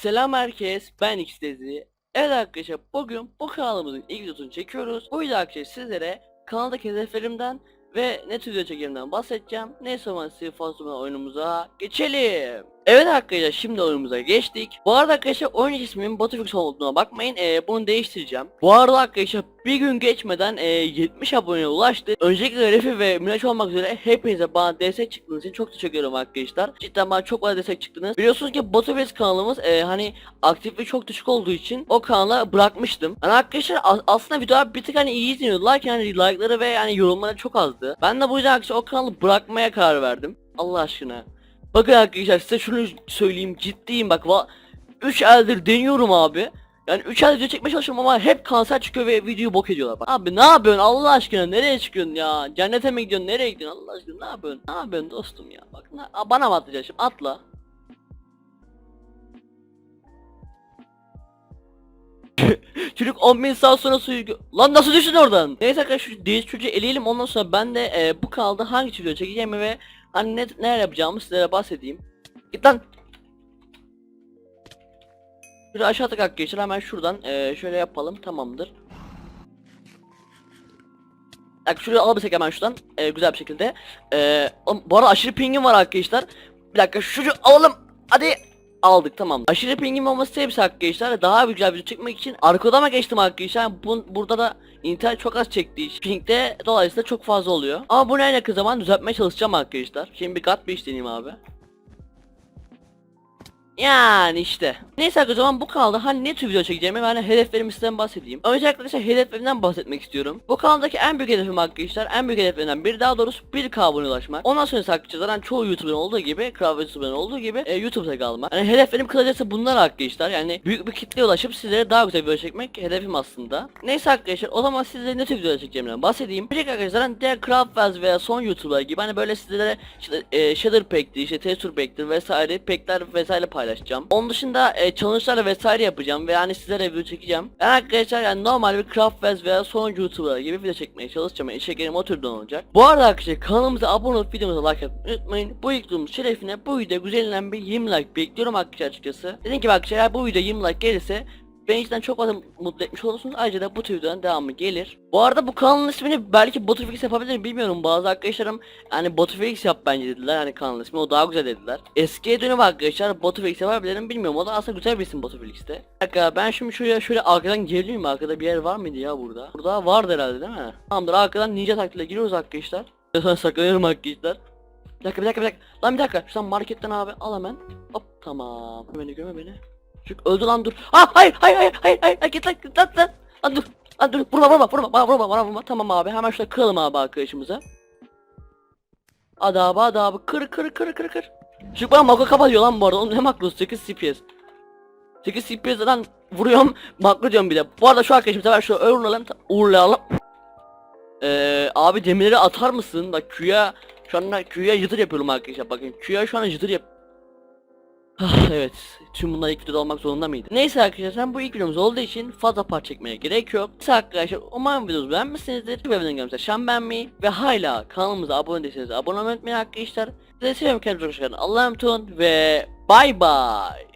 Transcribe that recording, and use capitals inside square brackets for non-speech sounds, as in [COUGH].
Selam herkes, ben Xtezi. Evet arkadaşlar, bugün bu kanalımızın ilk videosunu çekiyoruz. Bu video arkadaşlar sizlere kanaldaki hedeflerimden ve ne tür video çekimden bahsedeceğim. Neyse o zaman sizi fazla oyunumuza geçelim. Evet arkadaşlar şimdi oyunumuza geçtik. Bu arada arkadaşlar oyun ismimin Battlefield olduğuna bakmayın. Ee, bunu değiştireceğim. Bu arada arkadaşlar bir gün geçmeden ee, 70 aboneye ulaştı. Öncelikle Refi ve Miraç olmak üzere hepinize bana destek çıktığınız için çok teşekkür ederim arkadaşlar. Cidden bana çok fazla destek çıktınız. Biliyorsunuz ki Battlefield kanalımız ee, hani aktifliği çok düşük olduğu için o kanala bırakmıştım. Hani arkadaşlar as- aslında videolar bir tık hani iyi izleniyordu. Lakin hani like'ları ve yani yorumları çok azdı. Ben de bu yüzden arkadaşlar o kanalı bırakmaya karar verdim. Allah aşkına. Bakın arkadaşlar size şunu söyleyeyim ciddiyim bak va 3 eldir deniyorum abi. Yani 3 eldir video çekmeye çalışıyorum ama hep kanser çıkıyor ve videoyu bok ediyorlar. Bak, abi ne yapıyorsun Allah aşkına nereye çıkıyorsun ya? Cennete mi gidiyorsun nereye gidiyorsun Allah aşkına ne yapıyorsun? Ne yapıyorsun dostum ya? Bak ne- bana mı atlayacaksın şimdi atla. [LAUGHS] Çocuk 10 bin saat sonra suyu Lan nasıl düştün oradan? Neyse arkadaşlar şu değiş çocuğu eleyelim ondan sonra ben de e, bu kanalda hangi video çekeceğimi ve hani ne, neler yapacağımı sizlere bahsedeyim. Git lan. Şöyle aşağı tık arkadaşlar hemen şuradan e, şöyle yapalım tamamdır. Bak şuraya alabilsek hemen şuradan e, güzel bir şekilde. E, oğlum, bu arada aşırı pingim var arkadaşlar. Bir dakika şu alalım. Hadi aldık tamam. Aşırı pingim olması sebepsi arkadaşlar daha güzel video çekmek için arka odama geçtim arkadaşlar. Bu, burada da internet çok az çektiği için pingde dolayısıyla çok fazla oluyor. Ama bunu en yakın zaman düzeltmeye çalışacağım arkadaşlar. Şimdi bir kat bir iş deneyeyim abi. Yani işte. Neyse o zaman bu kanalda hani ne tür video çekeceğimi ve hani hedeflerimi sizden bahsedeyim. Öncelikle arkadaşlar hedeflerimden bahsetmek istiyorum. Bu kanaldaki en büyük hedefim arkadaşlar, en büyük hedeflerimden biri daha doğrusu 1K abone ulaşmak. Ondan sonra arkadaşlar zaten çoğu YouTuber'ın olduğu gibi, Kral YouTuber'ın olduğu gibi e, YouTube'da kalmak. Yani hedeflerim kısacası bunlar arkadaşlar. Yani büyük bir kitleye ulaşıp sizlere daha güzel video çekmek hedefim aslında. Neyse arkadaşlar o zaman sizlere ne tür video çekeceğimden bahsedeyim. Bir arkadaşlar zaten diğer Craftfest veya son YouTuber gibi hani böyle sizlere işte e, Shader Pack'tir, işte Texture Pack'tir vesaire pack'ler vesaire paylaşacağım. Onun dışında e, challenge'lar vesaire yapacağım ve yani sizlere video çekeceğim. Ben arkadaşlar yani normal bir Craftfest veya son YouTuber gibi video çekmeye çalışacağım. Yani içeriklerim o türden olacak. Bu arada arkadaşlar kanalımıza abone olup videomuza like atmayı unutmayın. Bu ilk şerefine bu video güzelinden bir 20 like bekliyorum arkadaşlar açıkçası. Dediğim gibi arkadaşlar bu video 20 like gelirse Beni cidden çok fazla mutlu etmiş olursunuz. Ayrıca da bu tür videoların devamı gelir. Bu arada bu kanalın ismini belki Botufix yapabilirim bilmiyorum. Bazı arkadaşlarım yani Botufix yap bence dediler. Yani kanalın ismi o daha güzel dediler. Eskiye dönüp arkadaşlar Botufix yapabilirim bilmiyorum. O da aslında güzel bir isim. Bir dakika ben şimdi şuraya şöyle arkadan geliyorum. Arkada bir yer var mıydı ya burada? Burada vardı herhalde değil mi? Tamamdır arkadan ninja taktiğiyle giriyoruz arkadaşlar. [LAUGHS] Sonra saklanıyorum arkadaşlar. Bir dakika bir dakika bir dakika. Lan bir dakika. Şuradan marketten abi al hemen. Hop tamam. Beni göme beni. Çık öldü lan dur. Ha hayır hayır hayır hayır hayır git lan git lan lan. Lan dur. Lan dur vurma vurma vurma bana vurma bana vurma. Tamam abi hemen şöyle kıralım abi arkadaşımıza. Adabı adabı kır kır kır kır kır. Çık bana makro kapatıyor lan bu arada. Oğlum ne makrosu 8 CPS. 8 CPS'den vuruyorum [LAUGHS] makro diyorum bir de. Bu arada şu arkadaşım sefer şu uğurlayalım uğurlayalım. Ee, abi demirleri atar mısın? Bak Q'ya şu anda Q'ya yıdır yapıyorum arkadaşlar bakın. Q'ya şu an yıdır yap. Ah, evet. Tüm bunlar ilk videoda olmak zorunda mıydı? Neyse arkadaşlar bu ilk videomuz olduğu için fazla part çekmeye gerek yok. Neyse arkadaşlar umarım videomuzu beğenmişsinizdir. Bu videodan gelmişler şan beğenmeyi ve hala kanalımıza abone değilseniz abone olmayı unutmayın arkadaşlar. Size seviyorum kendinize hoşçakalın. Allah'a emanet olun ve bay bay.